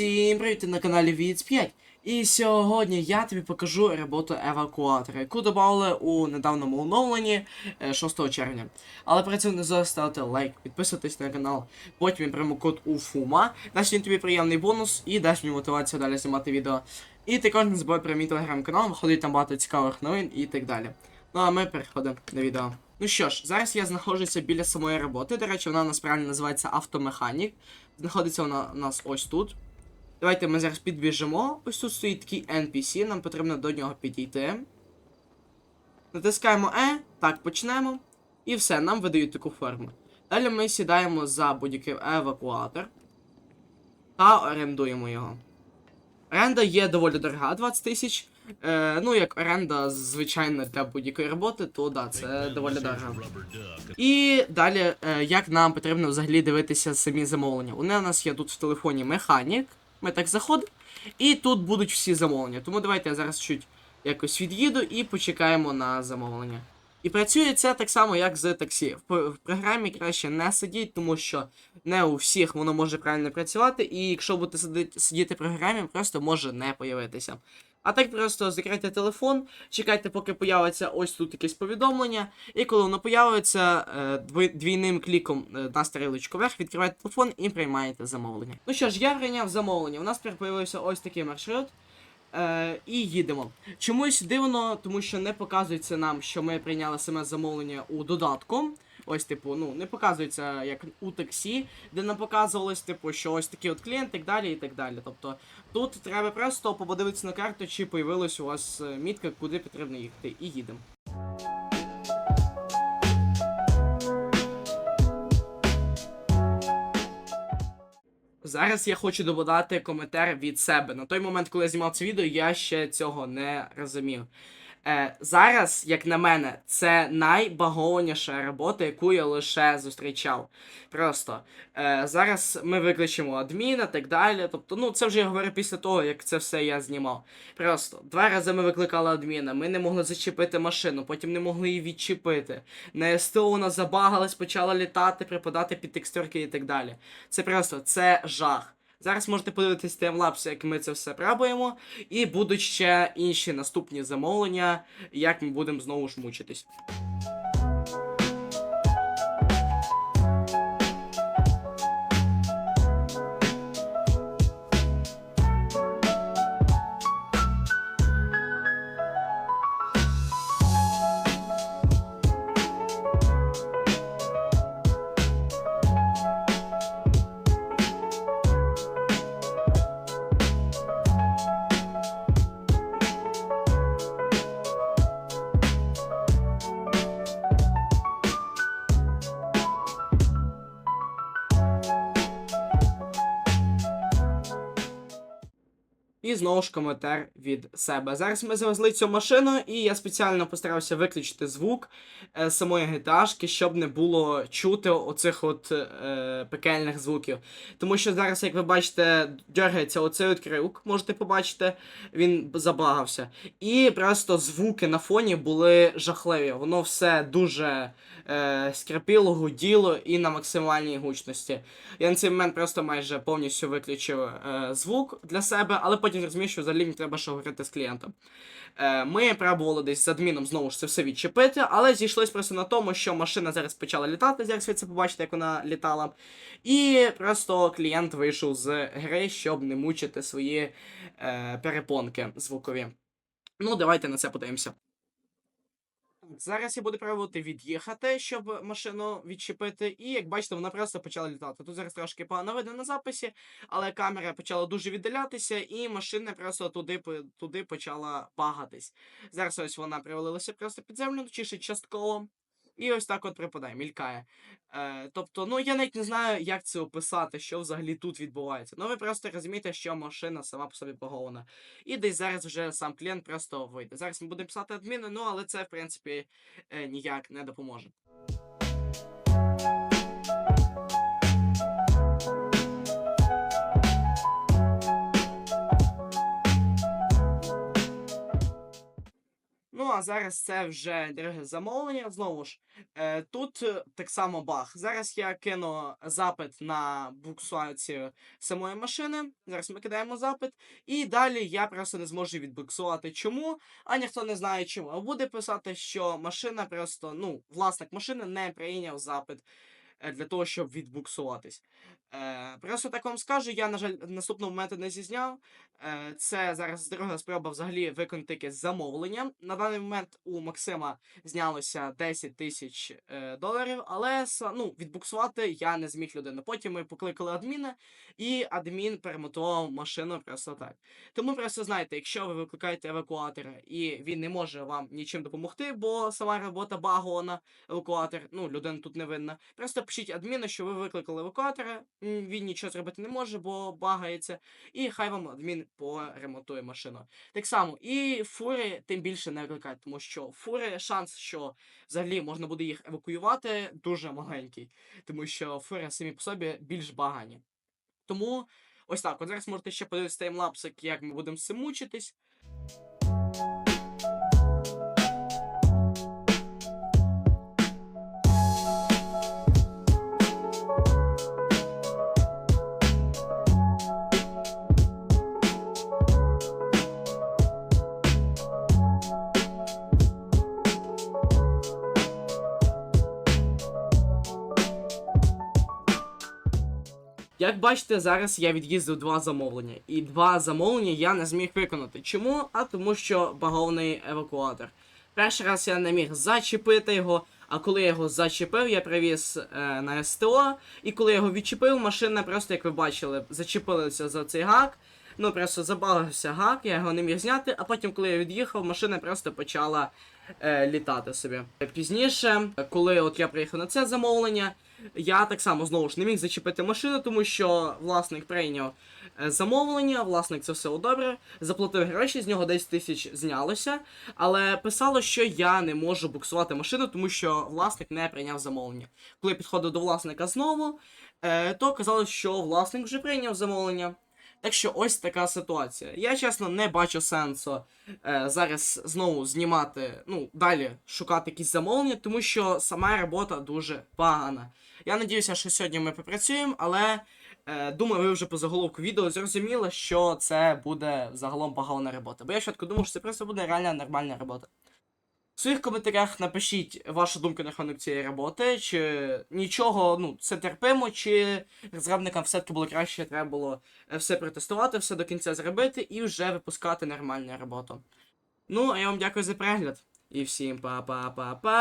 Всім привіт на каналі Віц 5. І сьогодні я тобі покажу роботу евакуатора, яку додали у недавньому оновленні е, 6 червня. Але перед цим не забудь лайк, підписуйтесь на канал, потім промокод УФУМА, дасть він тобі приємний бонус і дасть мені мотивацію далі знімати відео. І також не забудь про мій телеграм-канал, виходить там багато цікавих новин і так далі. Ну а ми переходимо до відео. Ну що ж, зараз я знаходжуся біля самої роботи. До речі, вона насправді називається автомеханік. Знаходиться вона у нас ось тут. Давайте ми зараз підбіжимо. Ось тут стоїть такий NPC, нам потрібно до нього підійти. Натискаємо E, так, почнемо. І все, нам видають таку форму. Далі ми сідаємо за будь-який евакуатор та орендуємо його. Оренда є доволі дорога, 20 тисяч. Е, ну, як оренда звичайна для будь-якої роботи, то да, це доволі дорого. І далі, е, як нам потрібно взагалі дивитися самі замовлення. У нас є тут в телефоні механік. Ми так заходимо, і тут будуть всі замовлення. Тому давайте я зараз чуть якось від'їду і почекаємо на замовлення. І працює це так само, як з таксі. В, програмі краще не сидіть, тому що не у всіх воно може правильно працювати, і якщо будете сидіти в програмі, просто може не появитися. А так просто закрийте телефон, чекайте, поки появиться ось тут якесь повідомлення, і коли воно появиться, е, двійним кліком е, на стрілочку вверх, відкриваєте телефон і приймаєте замовлення. Ну що ж, я прийняв замовлення. У нас тепер появився ось такий маршрут. Е, і їдемо. Чомусь дивно, тому що не показується нам, що ми прийняли саме замовлення у додатку. Ось, типу, ну, не показується як у таксі, де нам показувалось, типу, що ось такий от клієнт, так далі і так далі. Тобто тут треба просто подивитися на карту, чи появилась у вас е, мітка, куди потрібно їхати, і їдемо. Зараз я хочу додати коментар від себе. На той момент, коли я знімав це відео, я ще цього не розумів. Е, зараз, як на мене, це найбагованіша робота, яку я лише зустрічав. Просто е, зараз ми виключимо адміна, так далі. Тобто, ну це вже я говорю після того, як це все я знімав. Просто два рази ми викликали адміна, ми не могли зачепити машину, потім не могли її відчепити. На СТО вона забагалась, почала літати, припадати під текстурки і так далі. Це просто це жах. Зараз можете подивитись таймлапс, як ми це все прабуємо. і будуть ще інші наступні замовлення, як ми будемо знову ж мучитись. І знову ж коментар від себе. Зараз ми завезли цю машину, і я спеціально постарався виключити звук е, самої гіташки, щоб не було чути оцих от е, пекельних звуків. Тому що зараз, як ви бачите, дергається оцей от крюк, можете побачити, він забагався. І просто звуки на фоні були жахливі. Воно все дуже е, скрипіло, гуділо і на максимальній гучності. Я на цей момент просто майже повністю виключив е, звук для себе, але потім зрозумів, що взагалі не треба ще говорити з клієнтом. Е, ми пробували десь з адміном знову ж це все відчепити, але зійшлось просто на тому, що машина зараз почала літати, зараз ви це побачите, як вона літала. І просто клієнт вийшов з гри, щоб не мучити свої е, перепонки звукові. Ну, давайте на це подивимося. Зараз я буду пробувати від'їхати, щоб машину відчепити, і як бачите, вона просто почала літати. Тут зараз трошки погано видно на записі, але камера почала дуже віддалятися, і машина просто туди, туди почала багатись. Зараз ось вона привалилася просто під землю, чи ще частково. І ось так от припадає, мількає. Е, тобто, ну я навіть не знаю, як це описати, що взагалі тут відбувається. Ну ви просто розумієте, що машина сама по собі погована. І десь зараз вже сам клієнт просто вийде. Зараз ми будемо писати адміни, ну але це, в принципі, е, ніяк не допоможе. А зараз це вже друге замовлення. Знову ж, е, тут е, так само баг. Зараз я кину запит на буксуацію самої машини. Зараз ми кидаємо запит. І далі я просто не зможу відбуксувати. Чому? А ніхто не знає чому. Буде писати, що машина просто, ну, власник машини не прийняв запит для того, щоб відбуксуватись. Е, просто так вам скажу, я, на жаль, наступного моменту не зізняв. Е, це зараз друга спроба взагалі виконати якесь замовлення. На даний момент у Максима знялося 10 тисяч е, доларів, але ну, відбуксувати я не зміг людину. Потім ми покликали адміна, і адмін перемотував машину просто так. Тому просто знайте, якщо ви викликаєте евакуатора і він не може вам нічим допомогти, бо сама робота багована, евакуатор, ну, людина тут не винна. Просто пишіть адміну, що ви викликали евакуатора, він нічого зробити не може, бо багається, і хай вам адмін поремонтує машину. Так само, і фури тим більше не викликають, тому що фури шанс, що взагалі можна буде їх евакуювати, дуже маленький, тому що фури самі по собі більш багані. Тому ось так. От зараз можете ще подивитися таймлапсик, як ми будемо з цим мучитись. Як бачите, зараз я від'їздив два замовлення. І два замовлення я не зміг виконати. Чому? А тому що баговний евакуатор. Перший раз я не міг зачепити його, а коли я його зачепив, я привіз е, на СТО. І коли я його відчепив, машина просто, як ви бачили, зачепилася за цей гак. Ну, просто забагався гак, я його не міг зняти, а потім, коли я від'їхав, машина просто почала е, літати собі. Пізніше, коли от я приїхав на це замовлення, я так само знову ж не міг зачепити машину, тому що власник прийняв е, замовлення, власник це все одобрив, заплатив гроші, з нього 10 тисяч знялося, але писало, що я не можу буксувати машину, тому що власник не прийняв замовлення. Коли я підходив до власника знову, е, то казалось, що власник вже прийняв замовлення. Так що ось така ситуація. Я чесно не бачу сенсу е, зараз знову знімати, ну, далі шукати якісь замовлення, тому що сама робота дуже погана. Я надіюся, що сьогодні ми попрацюємо, але е, думаю, ви вже по заголовку відео зрозуміли, що це буде загалом погана робота. Бо я спочатку думав, що це просто буде реальна нормальна робота. В своїх коментарях напишіть вашу думку на рахунок цієї роботи, чи нічого, ну, це терпимо, чи розробникам все-таки було краще, треба було е, все протестувати, все до кінця зробити і вже випускати нормальну роботу. Ну, а я вам дякую за перегляд. І всім па-па-па-па.